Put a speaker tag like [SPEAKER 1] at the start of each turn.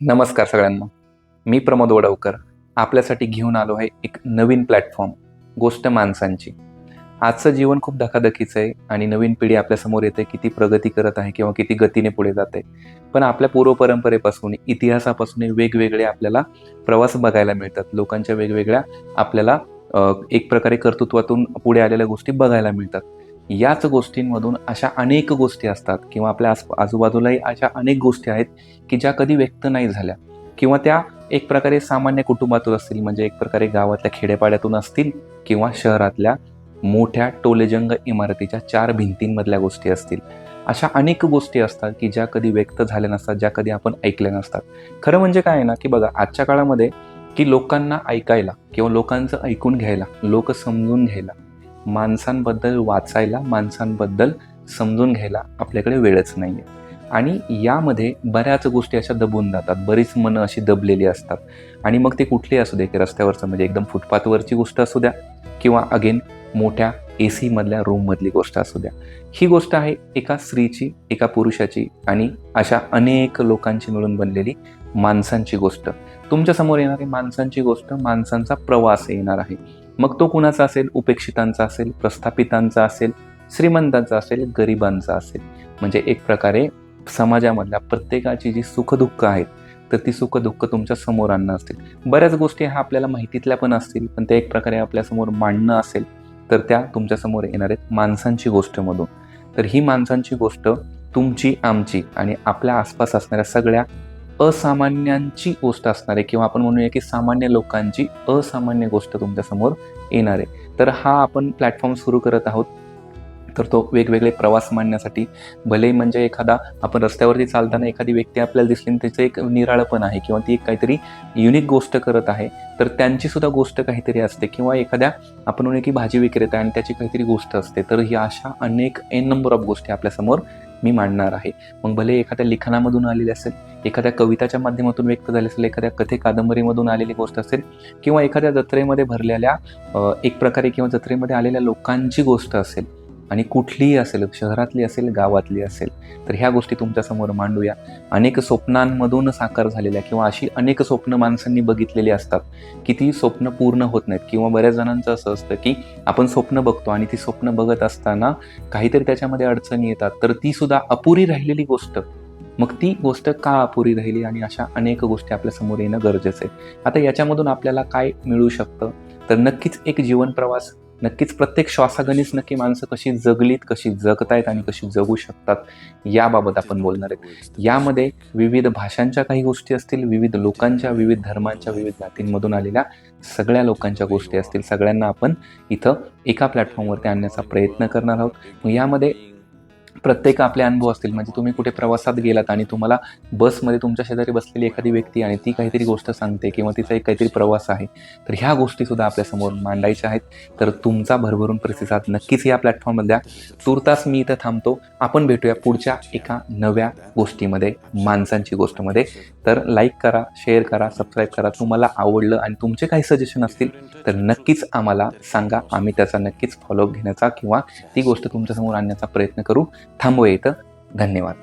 [SPEAKER 1] नमस्कार सगळ्यांना. मी प्रमोद वडवकर. आपल्यासाठी घेऊन आलो आहे एक नवीन प्लॅटफॉर्म गोष्ट माणसांची. आजचं जीवन खूप धकाधकीचं आहे आणि नवीन पिढी आपल्यासमोर येते किती प्रगती करत आहे किंवा किती गतीने पुढे जाते. पण आपल्या पूर्वपरंपरेपासून इतिहासापासून वेगवेगळे आपल्याला प्रवास बघायला मिळतात. लोकांच्या वेगवेगळ्या आपल्याला एक प्रकारे कर्तृत्वातून पुढे आलेल्या गोष्टी बघायला मिळतात. याच गोष्टींमधून अशा अनेक गोष्टी असतात किंवा आपल्या आस आजूबाजूलाही अशा अनेक गोष्टी आहेत की ज्या कधी व्यक्त नाही झाल्या. किंवा त्या एक प्रकारे सामान्य कुटुंबातून असतील म्हणजे एक प्रकारे गावातल्या खेडेपाड्यातून असतील किंवा शहरातल्या मोठ्या टोलेजंग इमारतीच्या चार भिंतींमधल्या गोष्टी असतील. अशा अनेक गोष्टी असतात की ज्या कधी व्यक्त झाल्या नसतात ज्या कधी आपण ऐकल्या नसतात. खरं म्हणजे काय आहे ना की बघा आजच्या काळामध्ये की लोकांना ऐकायला किंवा लोकांचं ऐकून घ्यायला लोक समजून घ्यायला माणसांबद्दल वाचायला माणसांबद्दल समजून घ्यायला आपल्याकडे वेळच नाही आहे आणि यामध्ये बऱ्याच गोष्टी अशा दबून जातात. बरीच मनं अशी दबलेली असतात. आणि मग ते कुठली असू दे की रस्त्यावरचं म्हणजे एकदम फुटपाथवरची गोष्ट असू द्या किंवा अगेन मोठ्या ए सीमधल्या रूममधली गोष्ट असू द्या. ही गोष्ट आहे एका स्त्रीची एका पुरुषाची आणि अशा अनेक लोकांची मिळून बनलेली माणसांची गोष्ट. तुमच्यासमोर येणारी माणसांची गोष्ट माणसांचा प्रवास येणार आहे. मग तो कुणाचा असेल? उपेक्षितांचा असेल? प्रस्थापितांचा असेल? श्रीमंतांचा असेल? गरिबांचा असेल? म्हणजे एक प्रकारे समाजामधल्या प्रत्येकाची जी सुखदुःख आहेत तर ती सुखदुःख तुमच्यासमोर आणणं असतील. बऱ्याच गोष्टी ह्या आपल्याला माहितीतल्या पण असतील पण त्या एक प्रकारे आपल्यासमोर मांडणं असेल तर त्या तुमच्यासमोर येणार आहेत माणसांची गोष्टमधून तर ही माणसांची गोष्ट तुमची आमची आणि आपल्या आसपास असणाऱ्या सगळ्या असामान्यांची गोष्ट असणार आहे किंवा आपण म्हणूया की सामान्य लोकांची असामान्य गोष्ट तुमच्यासमोर येणार. आहे तर हा आपण प्लॅटफॉर्म सुरू करत आहोत. तर तो वेगवेगळे प्रवास मांडण्यासाठी. भले म्हणजे एखादा आपण रस्त्यावरती चालताना एखादी व्यक्ती आपल्याला दिसली आणि त्याचं एक निराळपण आहे किंवा ती एक काहीतरी युनिक गोष्ट करत आहे तर त्यांची सुद्धा गोष्ट काहीतरी असते किंवा एखाद्या आपण म्हणूया की भाजी विक्रेता आणि त्याची काहीतरी गोष्ट असते तर ही अशा अनेक एन नंबर ऑफ गोष्टी आपल्यासमोर मी मांडणार आहे. मग भले एखाद्या लिखाणामधून आलेली असेल एखाद्या कविताच्या माध्यमातून व्यक्त झाली असेल एखाद्या कथे कादंबरीमधून आलेली गोष्ट असेल किंवा एखाद्या जत्रेमध्ये भरलेल्या एक प्रकारे किंवा जत्रेमध्ये आलेल्या लोकांची गोष्ट असेल आणि कुठलीही असेल शहरातली असेल गावातली असेल तर ह्या गोष्टी तुमच्यासमोर मांडूया. अनेक स्वप्नांमधून साकार झालेल्या किंवा अशी अनेक स्वप्न माणसांनी बघितलेली असतात. की ती स्वप्न पूर्ण होत नाहीत किंवा बऱ्याच जणांचं असं असतं की आपण स्वप्न बघतो आणि ती स्वप्न बघत असताना काहीतरी त्याच्यामध्ये अडचणी येतात तर ती सुद्धा अपुरी राहिलेली गोष्ट. मग ती गोष्ट का अपुरी राहिली आणि अशा अनेक गोष्टी आपल्यासमोर येणं गरजेचं आहे. आता याच्यामधून आपल्याला काय मिळू शकतं? तर नक्कीच एक जीवन प्रवास नक्कीच प्रत्येक श्वासागणीच नक्की माणसं कशी जगलीत कशी जगतायत आणि कशी जगू शकतात याबाबत आपण बोलणार आहेत. यामध्ये विविध भाषांच्या काही गोष्टी असतील विविध लोकांच्या विविध धर्मांच्या विविध जातींमधून आलेल्या सगळ्या लोकांच्या गोष्टी असतील. सगळ्यांना आपण इथं एका प्लॅटफॉर्मवरती आणण्याचा प्रयत्न करणार आहोत. मग यामध्ये प्रत्येक आपले अनुभव असतील. म्हणजे तुम्ही कुठे प्रवासात गेलात आणि तुम्हाला बसमध्ये तुमच्या शेजारी बसलेली एखादी व्यक्ती आणि ती काहीतरी गोष्ट सांगते किंवा तिचा एक काहीतरी प्रवास आहे तर ह्या गोष्टीसुद्धा आपल्यासमोर मांडायच्या आहेत. तर तुमचा भरभरून प्रतिसाद नक्कीच या प्लॅटफॉर्ममध्ये द्या तुर्तास मी इथं थांबतो. आपण भेटूया पुढच्या एका नव्या गोष्टीमध्ये माणसांची गोष्टमध्ये. तर लाईक करा शेअर करा सबस्क्राईब करा. तुम्हाला आवडलं आणि तुमचे काही सजेशन असतील तर नक्कीच आम्हाला सांगा. आम्ही त्याचा नक्कीच फॉलोअप घेण्याचा किंवा ती गोष्ट तुमच्यासमोर आणण्याचा प्रयत्न करू. थांबूया इथं. धन्यवाद.